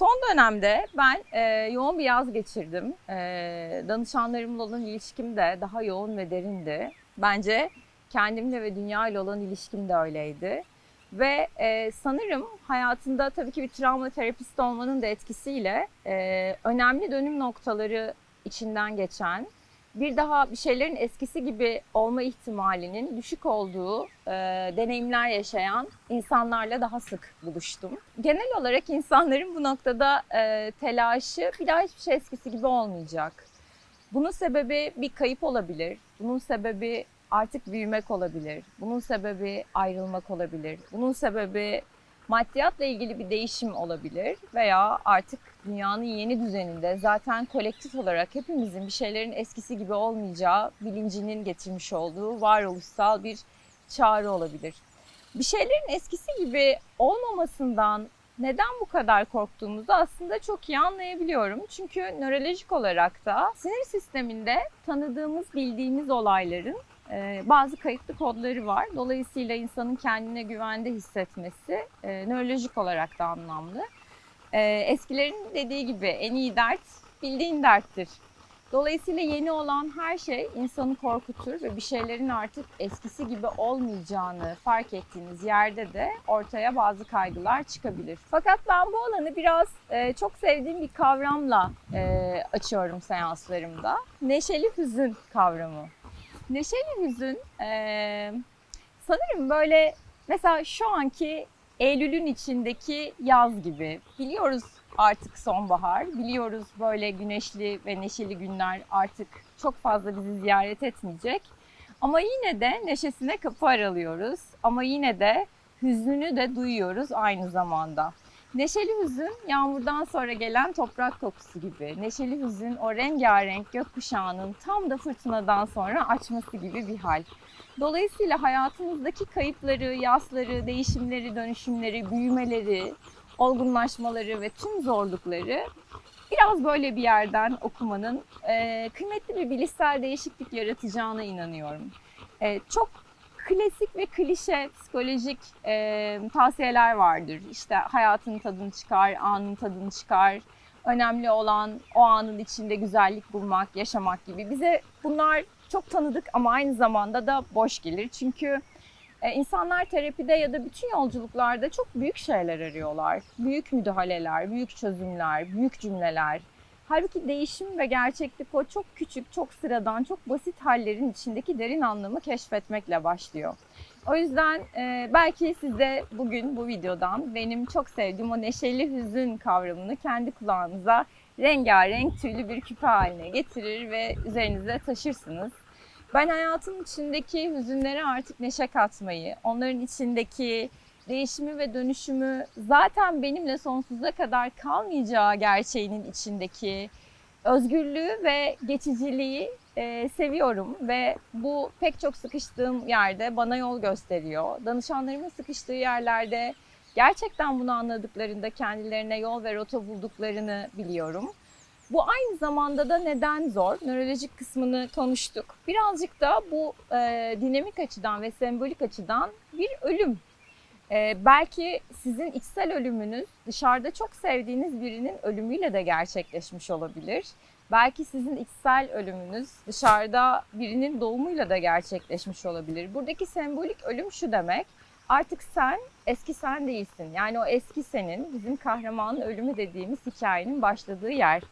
Son dönemde ben e, yoğun bir yaz geçirdim. E, danışanlarımla olan ilişkim de daha yoğun ve derindi. Bence kendimle ve dünya ile olan ilişkim de öyleydi. Ve e, sanırım hayatında tabii ki bir travma terapisti olmanın da etkisiyle e, önemli dönüm noktaları içinden geçen, bir daha bir şeylerin eskisi gibi olma ihtimalinin düşük olduğu e, deneyimler yaşayan insanlarla daha sık buluştum. Genel olarak insanların bu noktada e, telaşı bir daha hiçbir şey eskisi gibi olmayacak. Bunun sebebi bir kayıp olabilir. Bunun sebebi artık büyümek olabilir. Bunun sebebi ayrılmak olabilir. Bunun sebebi maddiyatla ilgili bir değişim olabilir veya artık dünyanın yeni düzeninde zaten kolektif olarak hepimizin bir şeylerin eskisi gibi olmayacağı bilincinin getirmiş olduğu varoluşsal bir çağrı olabilir. Bir şeylerin eskisi gibi olmamasından neden bu kadar korktuğumuzu aslında çok iyi anlayabiliyorum. Çünkü nörolojik olarak da sinir sisteminde tanıdığımız, bildiğimiz olayların bazı kayıtlı kodları var. Dolayısıyla insanın kendine güvende hissetmesi e, nörolojik olarak da anlamlı. E, eskilerin dediği gibi en iyi dert bildiğin derttir. Dolayısıyla yeni olan her şey insanı korkutur ve bir şeylerin artık eskisi gibi olmayacağını fark ettiğiniz yerde de ortaya bazı kaygılar çıkabilir. Fakat ben bu alanı biraz e, çok sevdiğim bir kavramla e, açıyorum seanslarımda. Neşeli hüzün kavramı. Neşeli hüzün e, sanırım böyle mesela şu anki Eylül'ün içindeki yaz gibi. Biliyoruz artık sonbahar, biliyoruz böyle güneşli ve neşeli günler artık çok fazla bizi ziyaret etmeyecek. Ama yine de neşesine kapı aralıyoruz. Ama yine de hüznünü de duyuyoruz aynı zamanda. Neşeli hüzün yağmurdan sonra gelen toprak kokusu gibi. Neşeli hüzün o rengarenk gökkuşağının tam da fırtınadan sonra açması gibi bir hal. Dolayısıyla hayatımızdaki kayıpları, yasları, değişimleri, dönüşümleri, büyümeleri, olgunlaşmaları ve tüm zorlukları biraz böyle bir yerden okumanın e, kıymetli bir bilişsel değişiklik yaratacağına inanıyorum. E, çok klasik ve klişe psikolojik e, tavsiyeler vardır. İşte hayatın tadını çıkar, anın tadını çıkar. Önemli olan o anın içinde güzellik bulmak, yaşamak gibi. Bize bunlar çok tanıdık ama aynı zamanda da boş gelir. Çünkü e, insanlar terapide ya da bütün yolculuklarda çok büyük şeyler arıyorlar. Büyük müdahaleler, büyük çözümler, büyük cümleler. Halbuki değişim ve gerçeklik o çok küçük, çok sıradan, çok basit hallerin içindeki derin anlamı keşfetmekle başlıyor. O yüzden e, belki size bugün bu videodan benim çok sevdiğim o neşeli hüzün kavramını kendi kulağınıza rengarenk tüylü bir küpe haline getirir ve üzerinize taşırsınız. Ben hayatın içindeki hüzünlere artık neşe katmayı, onların içindeki değişimi ve dönüşümü zaten benimle sonsuza kadar kalmayacağı gerçeğinin içindeki özgürlüğü ve geçiciliği e, seviyorum ve bu pek çok sıkıştığım yerde bana yol gösteriyor. Danışanlarımın sıkıştığı yerlerde gerçekten bunu anladıklarında kendilerine yol ve rota bulduklarını biliyorum. Bu aynı zamanda da neden zor? Nörolojik kısmını konuştuk. Birazcık da bu e, dinamik açıdan ve sembolik açıdan bir ölüm. E, belki sizin içsel ölümünüz dışarıda çok sevdiğiniz birinin ölümüyle de gerçekleşmiş olabilir. Belki sizin içsel ölümünüz dışarıda birinin doğumuyla da gerçekleşmiş olabilir. Buradaki sembolik ölüm şu demek. Artık sen eski sen değilsin. Yani o eski senin bizim kahramanın ölümü dediğimiz hikayenin başladığı yer.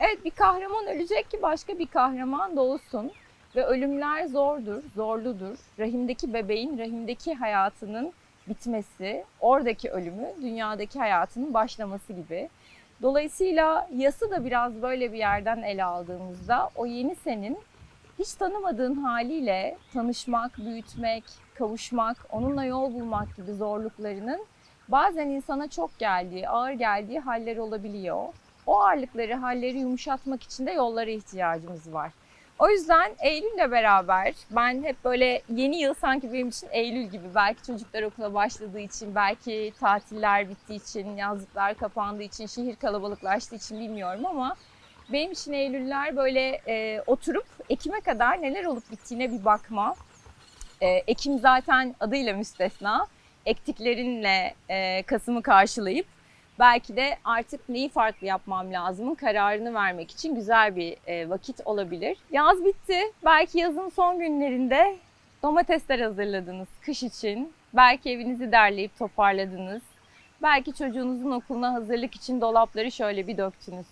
Evet bir kahraman ölecek ki başka bir kahraman doğsun. Ve ölümler zordur, zorludur. Rahimdeki bebeğin rahimdeki hayatının bitmesi, oradaki ölümü dünyadaki hayatının başlaması gibi. Dolayısıyla yası da biraz böyle bir yerden ele aldığımızda o yeni senin hiç tanımadığın haliyle tanışmak, büyütmek, kavuşmak, onunla yol bulmak gibi zorluklarının bazen insana çok geldiği, ağır geldiği haller olabiliyor. O ağırlıkları, halleri yumuşatmak için de yollara ihtiyacımız var. O yüzden Eylül'le beraber ben hep böyle yeni yıl sanki benim için Eylül gibi. Belki çocuklar okula başladığı için, belki tatiller bittiği için, yazlıklar kapandığı için, şehir kalabalıklaştığı için bilmiyorum ama benim için Eylüller böyle e, oturup Ekim'e kadar neler olup bittiğine bir bakma. E, Ekim zaten adıyla müstesna. Ektiklerinle e, Kasım'ı karşılayıp Belki de artık neyi farklı yapmam lazımın kararını vermek için güzel bir e, vakit olabilir. Yaz bitti. Belki yazın son günlerinde domatesler hazırladınız kış için. Belki evinizi derleyip toparladınız. Belki çocuğunuzun okuluna hazırlık için dolapları şöyle bir döktünüz.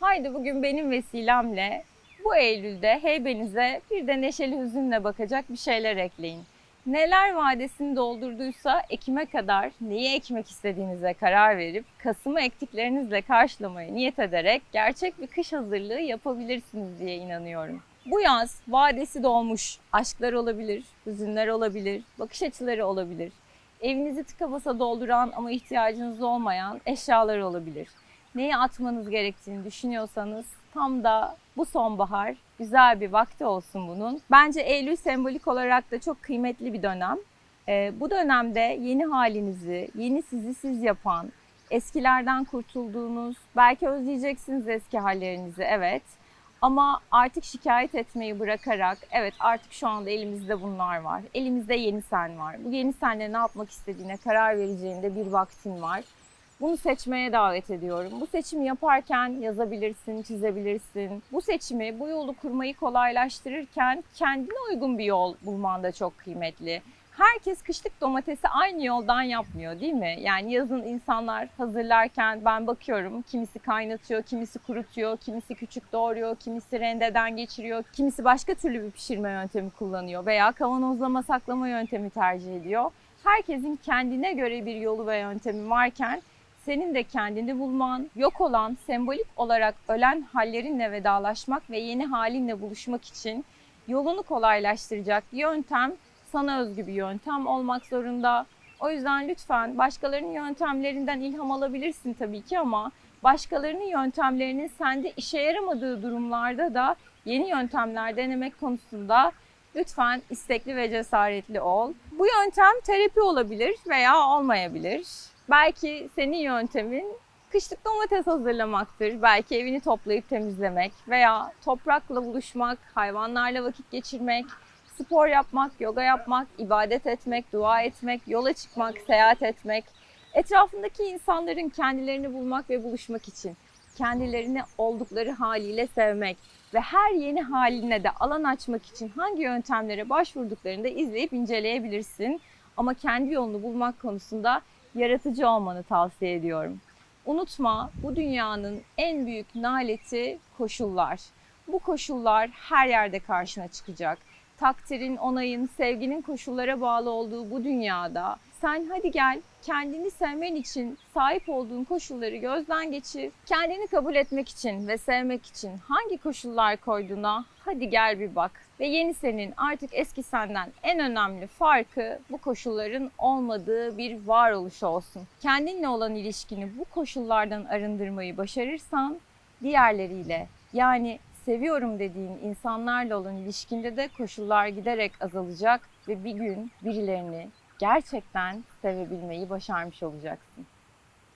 Haydi bugün benim vesilemle bu Eylül'de heybenize bir de neşeli hüzünle bakacak bir şeyler ekleyin. Neler vadesini doldurduysa ekime kadar neyi ekmek istediğinize karar verip Kasım'ı ektiklerinizle karşılamaya niyet ederek gerçek bir kış hazırlığı yapabilirsiniz diye inanıyorum. Bu yaz vadesi dolmuş aşklar olabilir, hüzünler olabilir, bakış açıları olabilir. Evinizi tıka basa dolduran ama ihtiyacınız olmayan eşyalar olabilir. Neyi atmanız gerektiğini düşünüyorsanız tam da bu sonbahar güzel bir vakti olsun bunun. Bence Eylül sembolik olarak da çok kıymetli bir dönem. Ee, bu dönemde yeni halinizi, yeni sizi siz yapan, eskilerden kurtulduğunuz, belki özleyeceksiniz eski hallerinizi evet. Ama artık şikayet etmeyi bırakarak evet artık şu anda elimizde bunlar var. Elimizde yeni sen var. Bu yeni senle ne yapmak istediğine karar vereceğinde bir vaktin var. Bunu seçmeye davet ediyorum. Bu seçimi yaparken yazabilirsin, çizebilirsin. Bu seçimi, bu yolu kurmayı kolaylaştırırken kendine uygun bir yol bulman da çok kıymetli. Herkes kışlık domatesi aynı yoldan yapmıyor değil mi? Yani yazın insanlar hazırlarken ben bakıyorum kimisi kaynatıyor, kimisi kurutuyor, kimisi küçük doğruyor, kimisi rendeden geçiriyor, kimisi başka türlü bir pişirme yöntemi kullanıyor veya kavanozlama saklama yöntemi tercih ediyor. Herkesin kendine göre bir yolu ve yöntemi varken senin de kendini bulman, yok olan, sembolik olarak ölen hallerinle vedalaşmak ve yeni halinle buluşmak için yolunu kolaylaştıracak yöntem sana özgü bir yöntem olmak zorunda. O yüzden lütfen başkalarının yöntemlerinden ilham alabilirsin tabii ki ama başkalarının yöntemlerinin sende işe yaramadığı durumlarda da yeni yöntemler denemek konusunda lütfen istekli ve cesaretli ol. Bu yöntem terapi olabilir veya olmayabilir. Belki senin yöntemin kışlık domates hazırlamaktır. Belki evini toplayıp temizlemek veya toprakla buluşmak, hayvanlarla vakit geçirmek, spor yapmak, yoga yapmak, ibadet etmek, dua etmek, yola çıkmak, seyahat etmek, etrafındaki insanların kendilerini bulmak ve buluşmak için kendilerini oldukları haliyle sevmek ve her yeni haline de alan açmak için hangi yöntemlere başvurduklarını da izleyip inceleyebilirsin. Ama kendi yolunu bulmak konusunda yaratıcı olmanı tavsiye ediyorum. Unutma bu dünyanın en büyük naleti koşullar. Bu koşullar her yerde karşına çıkacak takdirin, onayın, sevginin koşullara bağlı olduğu bu dünyada sen hadi gel kendini sevmen için sahip olduğun koşulları gözden geçir. Kendini kabul etmek için ve sevmek için hangi koşullar koyduğuna hadi gel bir bak. Ve yeni senin artık eski senden en önemli farkı bu koşulların olmadığı bir varoluş olsun. Kendinle olan ilişkini bu koşullardan arındırmayı başarırsan diğerleriyle yani seviyorum dediğin insanlarla olan ilişkinde de koşullar giderek azalacak ve bir gün birilerini gerçekten sevebilmeyi başarmış olacaksın.